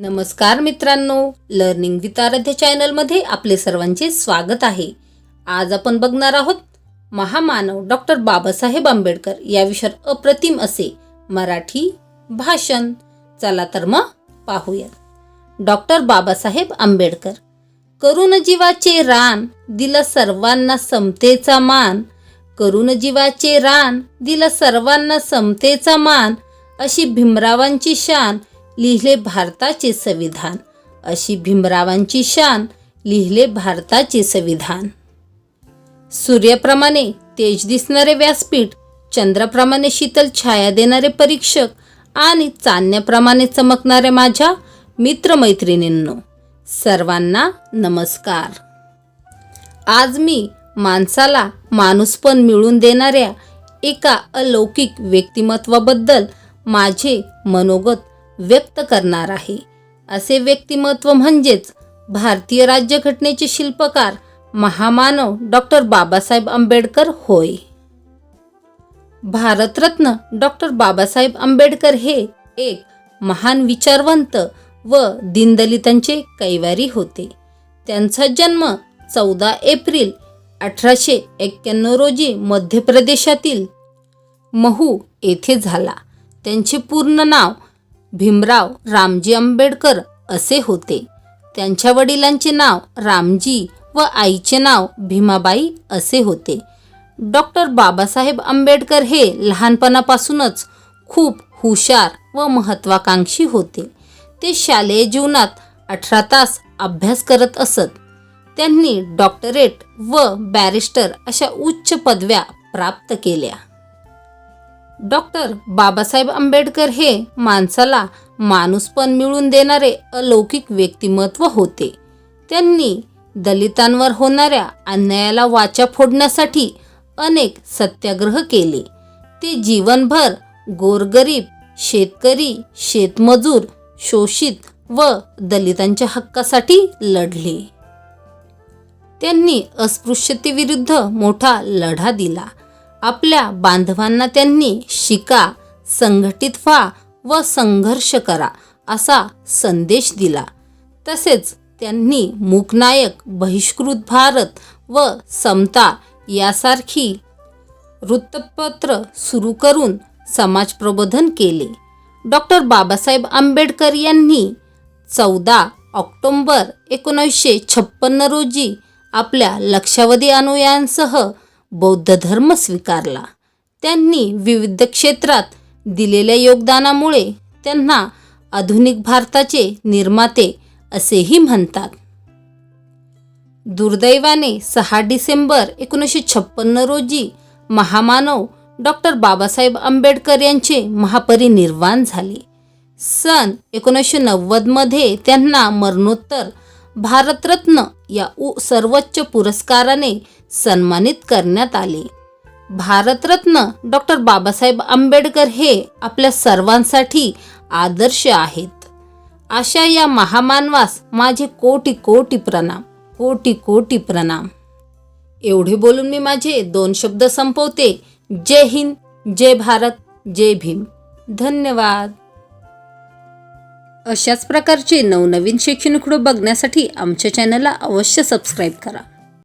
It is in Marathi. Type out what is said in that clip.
नमस्कार मित्रांनो लर्निंग विथ आराध्य चॅनलमध्ये आपले सर्वांचे स्वागत आहे. आज आपण बघणार आहोत महामानव डॉक्टर बाबासाहेब आंबेडकर या विषयावर अप्रतिम असे मराठी भाषण. चला तर मग पाहूयात. डॉक्टर बाबासाहेब आंबेडकर करुण जीवाचे रान दिलं सर्वांना समतेचा मान. करुण जीवाचे रान दिलं सर्वांना समतेचा मान. अशी भीमरावांची शान लिहिले भारताचे संविधान. अशी भीमरावांची शान लिहिले भारताचे संविधान. सूर्याप्रमाणे तेज दिसणारे व्यासपीठ चंद्राप्रमाणे शीतल छाया देणारे परीक्षक आणि चांदण्याप्रमाणे चमकणाऱ्या माझ्या मित्रमैत्रिणींनो सर्वांना नमस्कार. आज मी माणसाला माणूसपण मिळून देणाऱ्या एका अलौकिक व्यक्तिमत्वाबद्दल माझे मनोगत व्यक्त करणार आहे. असे व्यक्तिमत्व म्हणजेच भारतीय राज्यघटनेचे शिल्पकार महामानव डॉक्टर बाबासाहेब आंबेडकर होय. भारतरत्न डॉक्टर बाबासाहेब आंबेडकर हे एक महान विचारवंत व दीनदलितांचे कैवारी होते. त्यांचा जन्म चौदा एप्रिल अठराशे एक्क्याण्णव रोजी मध्य प्रदेशातील महू येथे झाला. त्यांचे पूर्ण नाव भीमराव रामजी आंबेडकर असे होते. त्यांच्या वडिलांचे नाव रामजी व आईचे नाव भीमाबाई असे होते. डॉक्टर बाबासाहेब आंबेडकर हे लहानपणापासूनच खूप हुशार व महत्वाकांक्षी होते. ते शालेय जीवनात अठरा तास अभ्यास करत असत. त्यांनी डॉक्टरेट व बॅरिस्टर अशा उच्च पदव्या प्राप्त केल्या. डॉक्टर बाबासाहेब आंबेडकर हे माणसाला माणूसपण मिळवून देणारे अलौकिक व्यक्तिमत्व होते. त्यांनी दलितांवर होणाऱ्या अन्यायाला वाचा फोडण्यासाठी अनेक सत्याग्रह केले. ते जीवनभर गोरगरीब शेतकरी शेतमजूर शोषित व दलितांच्या हक्कासाठी लढले. त्यांनी अस्पृश्यतेविरुद्ध मोठा लढा दिला. आपल्या बांधवांना त्यांनी शिका संघटित व्हा व संघर्ष करा असा संदेश दिला. तसेच त्यांनी मूकनायक बहिष्कृत भारत व समता यासारखी वृत्तपत्र सुरू करून समाज प्रबोधन केले. डॉक्टर बाबासाहेब आंबेडकर यांनी चौदा ऑक्टोंबर एकोणीसशे छप्पन्न रोजी आपल्या लक्षावधी अनुयायांसह बौद्ध धर्म स्वीकारला. त्यांनी विविध क्षेत्रात दिलेल्या योगदानामुळे त्यांना आधुनिक भारताचे निर्माते असेही म्हणतात. दुर्दैवाने सहा डिसेंबर एकोणीसशे छप्पन्न रोजी महामानव डॉक्टर बाबासाहेब आंबेडकर यांचे महापरिनिर्वाण झाले. सन एकोणीसशे नव्वदमध्ये त्यांना मरणोत्तर भारतरत्न या उ सर्वोच्च पुरस्काराने सन्मानित करण्यात आले. भारतरत्न डॉक्टर बाबासाहेब आंबेडकर हे आपल्या सर्वांसाठी आदर्श आहेत. अशा या महामानवास माझे कोटी कोटी प्रणाम कोटी कोटी प्रणाम. एवढे बोलून मी माझे दोन शब्द संपवते. जय हिंद जय भारत जय भीम. धन्यवाद. अशाच प्रकारचे नवनवीन शैक्षणिक बघण्यासाठी आमच्या चॅनलला अवश्य सबस्क्राईब करा.